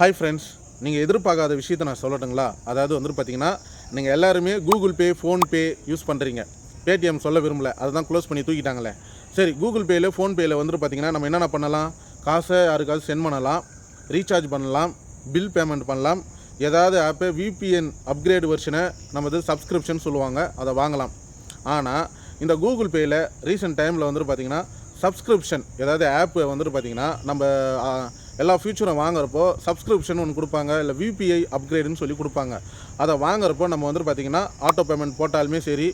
Hi friends நீங்கள் எதிர்பார்க்காத விஷயத்தை நான் சொல்லட்டுங்களா? அதாவது வந்துட்டு பார்த்தீங்கன்னா நீங்கள் எல்லாருமே கூகுள் பே ஃபோன்பே யூஸ் பண்ணுறீங்க பேடிஎம் சொல்ல விரும்பல அதுதான் க்ளோஸ் பண்ணி தூக்கிட்டாங்களே. சரி கூகுள் பேயில் ஃபோன்பேயில் வந்துட்டு பார்த்தீங்கன்னா நம்ம என்னென்ன பண்ணலாம்? காசை யாருக்காவது சென்ட் பண்ணலாம் ரீசார்ஜ் பண்ணலாம் பில் பேமெண்ட் பண்ணலாம். ஏதாவது ஆப்பை விபிஎன் அப்கிரேட் வெர்ஷனை நமது சப்ஸ்கிரிப்ஷன் சொல்லுவாங்க அதை வாங்கலாம். ஆனால் இந்த கூகுள் பேயில் ரீசெண்ட் டைமில் வந்துட்டு பார்த்தீங்கன்னா சப்ஸ்கிரிப்ஷன் ஏதாவது ஆப் வந்துட்டு பார்த்தீங்கன்னா நம்ம எல்லா ஃபியூச்சரும் வாங்குறப்போ சப்ஸ்கிரிப்ஷன் ஒன்று கொடுப்பாங்க இல்லை விபிஐ அப்கிரேடுன்னு சொல்லி கொடுப்பாங்க. அதை வாங்குறப்போ நம்ம வந்துட்டு பார்த்திங்கன்னா ஆட்டோ பேமெண்ட் போட்டாலுமே சரி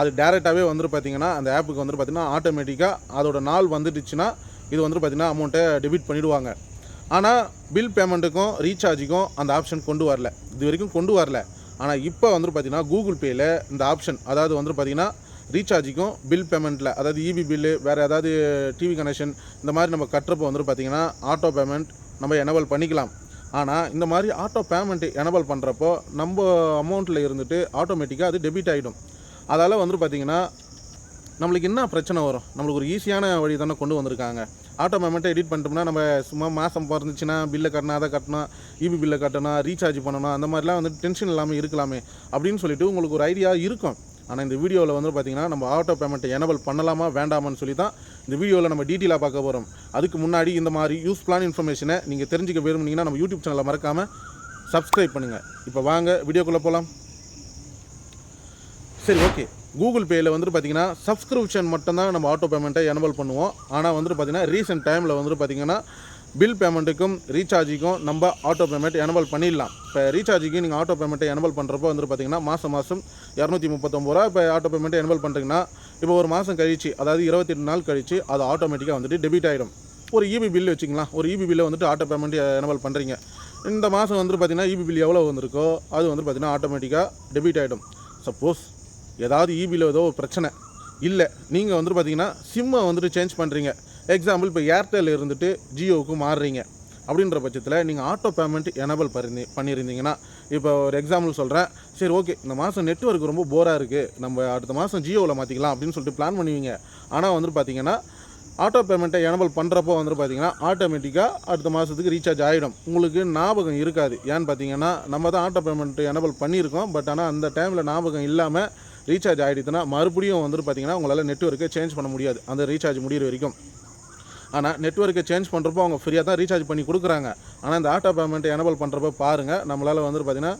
அது டேரெக்டாகவே வந்துட்டு பார்த்தீங்கன்னா அந்த ஆப்புக்கு வந்துட்டு பார்த்தீங்கன்னா ஆட்டோமேட்டிக்காக அதோட நாள் வந்துடுச்சுன்னா இது வந்துட்டு பார்த்திங்கன்னா அமௌண்ட்டை டெபிட் பண்ணிவிடுவாங்க ஆனால் பில் பேமெண்ட்டுக்கும் ரீசார்ஜுக்கும் அந்த ஆப்ஷன் கொண்டு வரல. இது வரைக்கும் கொண்டு வரல. ஆனால் இப்போ வந்துட்டு பார்த்தீங்கன்னா கூகுள் பேயில் இந்த ஆப்ஷன் அதாவது வந்துட்டு பார்த்தீங்கன்னா ரீசார்ஜுக்கும் பில் பேமெண்ட்டில் அதாவது இபி பில்லு வேறு ஏதாவது டிவி கனெக்ஷன் இந்த மாதிரி நம்ம கட்டுறப்போ வந்துட்டு பார்த்திங்கன்னா ஆட்டோ பேமெண்ட் நம்ம எனபிள் பண்ணிக்கலாம். ஆனால் இந்த மாதிரி ஆட்டோ பேமெண்ட் எனபிள் பண்ணுறப்போ நம்ம அமௌண்ட்டில் இருந்துட்டு ஆட்டோமேட்டிக்காக அது டெபிட் ஆகிடும் அதால் வந்துட்டு பார்த்தீங்கன்னா நம்மளுக்கு என்ன பிரச்சனை வரும்? நம்மளுக்கு ஒரு ஈஸியான வழி தானே கொண்டு வந்திருக்காங்க. ஆட்டோ பேமெண்ட்டை எடிட் பண்ணிட்டோம்னா நம்ம சும்மா மாதம் பிறந்துச்சுன்னா பில்லை கட்டணும் அதை கட்டணும் இபி பில்லை கட்டணும் ரீசார்ஜ் பண்ணணும் அந்த மாதிரிலாம் வந்து டென்ஷன் இல்லாமல் இருக்கலாமே அப்படின்னு சொல்லிட்டு உங்களுக்கு ஒரு ஐடியா இருக்கும். ஆனால் இந்த வீடியோவில் வந்து பார்த்தீங்கன்னா நம்ம ஆட்டோ பேமெண்ட்டை எனபிள் பண்ணலாமா வேண்டாமான்னு சொல்லி தான் இந்த வீடியோவில் நம்ம டீட்டெயிலாக பார்க்க போகிறோம் அதுக்கு முன்னாடி இந்த மாதிரி யூஸ் பிளான் இன்ஃபர்மேஷனை நீங்கள் தெரிஞ்சுக்க விரும்புனீங்கன்னா நம்ம யூடியூப் சேனலை மறக்காமல் சப்ஸ்கிரைப் பண்ணுங்கள் இப்போ வாங்க வீடியோக்குள்ளே போகலாம் சரி ஓகே கூகுள் பேயில் வந்துட்டு பார்த்தீங்கன்னா சப்ஸ்கிரிப்ஷன் மட்டும்தான் நம்ம ஆட்டோ பேமெண்ட்டை எனபிள் பண்ணுவோம். ஆனால் வந்துட்டு பார்த்தீங்கன்னா ரீசெண்ட் டைமில் வந்துட்டு பார்த்தீங்கன்னா பில் பேமெண்ட்டுக்கும் ரீசார்ஜுக்கும் நம்ம ஆட்டோ பேமெண்ட் எனபிள் பண்ணிடலாம். இப்போ ரீசார்ஜுக்கு நீங்கள் ஆட்டோ பேமெண்ட்டை எனபிள் பண்ணுறப்போ வந்து பார்த்தீங்கன்னா மாதம் மாதம் இரநூத்தி முப்பத்தொம்பது ரூபா இப்போ ஆட்டோ பேமெண்ட்டை எனபிள் பண்ணுறீங்கன்னா இப்போ ஒரு மாதம் கழிச்சு அதாவது இருபத்தெட்டு நாள் கழிச்சு அது ஆட்டோமேட்டிக்காக வந்துட்டு டெபிட் ஆகிடும் ஒரு இபி பில் வச்சுக்கலாம். ஒரு இபி பில்லை வந்துட்டு ஆட்டோ பேமெண்ட் எனபிள் பண்ணுறீங்க இந்த மாதம் வந்துட்டு பார்த்தீங்கன்னா இபி பில் எவ்வளோ வந்திருக்கோ அது வந்து பார்த்தீங்கன்னா ஆட்டோமேட்டிக்காக டெபிட் ஆகிடும் சப்போஸ் ஏதாவது இபியில் ஏதோ ஒரு பிரச்சனை. இல்லை நீங்கள் வந்துட்டு பார்த்தீங்கன்னா சிம்மை வந்துட்டு சேஞ்ச் பண்ணுறீங்க எக்ஸாம்பிள் இப்போ ஏர்டெல் இருந்துட்டு ஜியோவுக்கு மாறுறீங்க. அப்படின்ற பட்சத்தில் நீங்கள் ஆட்டோ பேமெண்ட் எனபிள் பண்ணி பண்ணியிருந்தீங்கன்னா இப்போ ஒரு எக்ஸாம்பிள் சொல்கிறேன் சரி ஓகே இந்த மாதம் நெட்வொர்க் ரொம்ப போராக இருக்குது நம்ம அடுத்த மாதம் ஜியோவில் மாற்றிக்கலாம் அப்படின்னு சொல்லிட்டு பிளான் பண்ணுவீங்க. ஆனால் வந்துட்டு பார்த்தீங்கன்னா ஆட்டோ பேமெண்ட்டை எனபிள் பண்ணுறப்போ வந்துட்டு பார்த்தீங்கன்னா ஆட்டோமேட்டிக்காக அடுத்த மாதத்துக்கு ரீசார்ஜ் ஆகிடும் உங்களுக்கு ஞாபகம் இருக்காது. ஏன்னு பார்த்தீங்கன்னா நம்ம தான் ஆட்டோ பேமெண்ட் எனபிள் பண்ணியிருக்கோம். பட் ஆனால் அந்த டைமில் ஞாபகம் இல்லாமல் ரீசார்ஜ் ஆகிடுதுன்னா மறுபடியும் வந்துட்டு பார்த்தீங்கன்னா உங்களால் நெட்வொர்க்கை சேஞ்ச் பண்ண முடியாது. அந்த ரீசார்ஜ் முடிகிற வரைக்கும். ஆனால் நெட்வொர்க்கை சேஞ்ச் பண்ணுறப்போ அவங்க ஃப்ரீயாக தான் ரீசார்ஜ் பண்ணி கொடுக்குறாங்க. ஆனால் இந்த ஆட்டோ பேமெண்ட் எனபிள் பண்ணுறப்ப பாருங்கள் நம்மளால் வந்துட்டு பார்த்தீங்கன்னா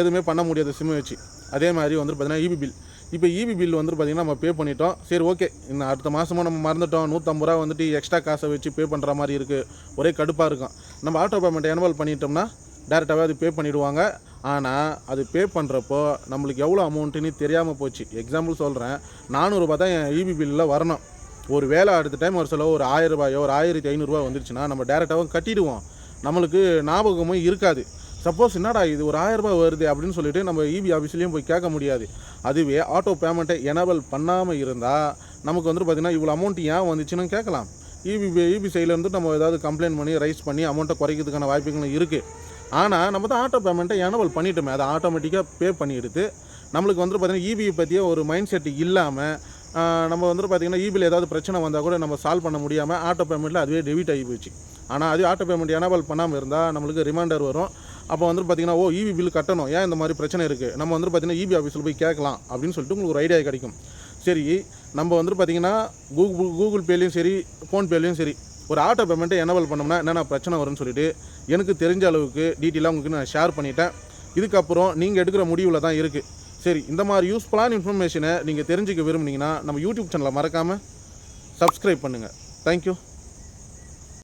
எதுவுமே பண்ண முடியாது சிம் வச்சு. அதே மாதிரி வந்துட்டு பார்த்தீங்கன்னா இபி பில் இப்போ இபி பில் வந்துட்டு பார்த்தீங்கன்னா நம்ம பே பண்ணிட்டோம். சரி ஓகே இந்த அடுத்த மாதமும் நம்ம மறந்துட்டோம். நூற்றம்பது ரூபா வந்துட்டு எக்ஸ்ட்ரா காசை வச்சு பே பண்ணுற மாதிரி இருக்குது ஒரே கடுப்பாக இருக்கும். நம்ம ஆட்டோ பேமெண்ட் எனபிள் பண்ணிட்டோம்னா டேரெக்டாகவே அது பே பண்ணிவிடுவாங்க ஆனால் அது பே பண்ணுறப்போ நம்மளுக்கு எவ்வளோ அமௌண்ட்டுன்னு தெரியாமல் போச்சு. எக்ஸாம்பிள் சொல்கிறேன் நானூறுரூபா தான் என் இபி பில்லில் வரணும். ஒரு வேலை அடுத்த டைம் ஒரு செலவு ஒரு ஆயிரம் ரூபாயோ ஒரு ஆயிரத்தி ஐநூறுரூவா வந்துருச்சுன்னா நம்ம டேரெக்டாகவும் கட்டிடுவோம். நம்மளுக்கு ஞாபகமும் இருக்காது. சப்போஸ் என்னடா இது ஒரு ஆயிரம் ரூபாய் வருது அப்படின்னு சொல்லிட்டு நம்ம இபி ஆஃபீஸ்லேயும் போய் கேட்க முடியாது. அதுவே ஆட்டோ பேமெண்ட்டை எனபிள் பண்ணாமல் இருந்தால் நமக்கு வந்துட்டு பார்த்திங்கன்னா இவ்வளோ அமௌண்ட் ஏன் வந்துச்சுன்னு கேட்கலாம். இபி இபி சைட்லேருந்து நம்ம ஏதாவது கம்ப்ளைண்ட் பண்ணி ரைஸ் பண்ணி அமௌண்ட்டை குறைக்கிறதுக்கான வாய்ப்புகளும் இருக்குது ஆனால் நம்ம தான் ஆட்டோ பேமெண்ட்டை எனபிள் பண்ணிட்டோமே. அதை ஆட்டோமேட்டிக்காக பே பண்ணிடுது நம்மளுக்கு வந்துட்டு பார்த்திங்கன்னா இபியை பற்றிய ஒரு மைண்ட் செட் இல்லாமல் நம்ம வந்துட்டு பார்த்திங்கன்னா இபில் ஏதாவது பிரச்சனை வந்தால் கூட நம்ம சால்வ் பண்ண முடியாமல் ஆட்டோ பேமெண்ட்டில் அதுவே டெபிட் ஆகி போச்சு. ஆனால் அது ஆட்டோ பேமெண்ட் எனபிள் பண்ணாமல் இருந்தால் நம்மளுக்கு ரிமைண்டர் வரும். அப்போ வந்துட்டு பார்த்திங்கன்னா ஓ இவி பில் கட்டணும். ஏன் இந்த மாதிரி பிரச்சனை இருக்குது நம்ம வந்துட்டு பார்த்திங்கன்னா இபி ஆஃபீஸில் போய் கேட்கலாம் அப்படின்னு சொல்லிட்டு உங்களுக்கு ஒரு ஐடியா கிடைக்கும். சரி நம்ம வந்துட்டு பார்த்திங்கன்னா கூகுள் கூகுள் பேலேயும் சரி ஃபோன்பேலையும் சரி ஒரு ஆட்டோ பேமெண்ட்டை எனபிள் பண்ணோம்னா என்னென்ன பிரச்சனை வரும்னு சொல்லிட்டு எனக்கு தெரிஞ்ச அளவுக்கு டீட்டெயிலாக உங்களுக்கு நான் ஷேர் பண்ணிட்டேன். இதுக்கப்புறம் நீங்கள் எடுக்கிற முடிவில் தான் இருக்குது சரி இந்த மாதிரி யூஸ்ஃபுல்லான இன்ஃபர்மேஷனை நீங்கள் தெரிஞ்சுக்க விரும்புனீங்கன்னா நம்ம யூடியூப் சேனலை மறக்காமல் சப்ஸ்கிரைப் பண்ணுங்கள் தேங்க்யூ